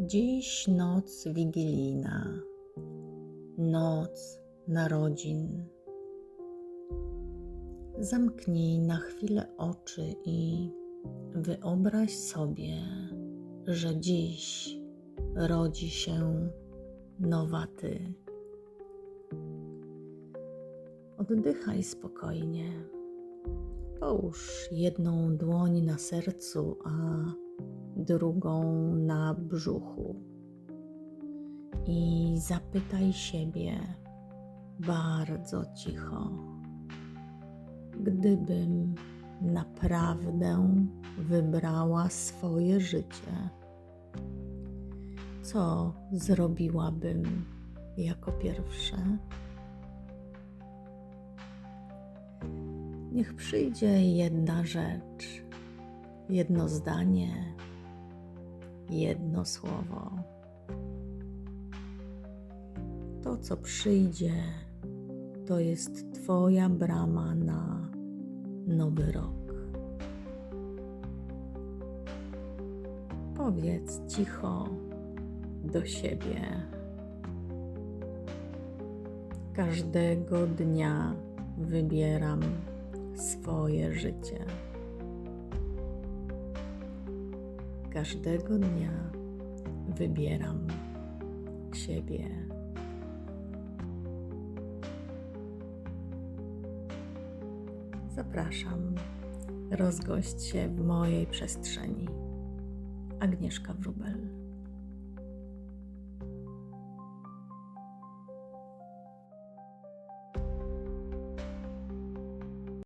Dziś noc wigilijna, noc narodzin. Zamknij na chwilę oczy i wyobraź sobie, że dziś rodzi się nowa ty. Oddychaj spokojnie. Połóż jedną dłoń na sercu, a drugą na brzuchu. I zapytaj siebie bardzo cicho: Gdybym naprawdę wybrała swoje życie, co zrobiłabym jako pierwsze? Niech przyjdzie jedna rzecz, jedno zdanie, jedno słowo. To, co przyjdzie, to jest Twoja brama na nowy rok. Powiedz cicho do siebie. Każdego dnia wybieram swoje życie. Każdego dnia wybieram siebie. Zapraszam, rozgość się w mojej przestrzeni. Agnieszka Wróbel.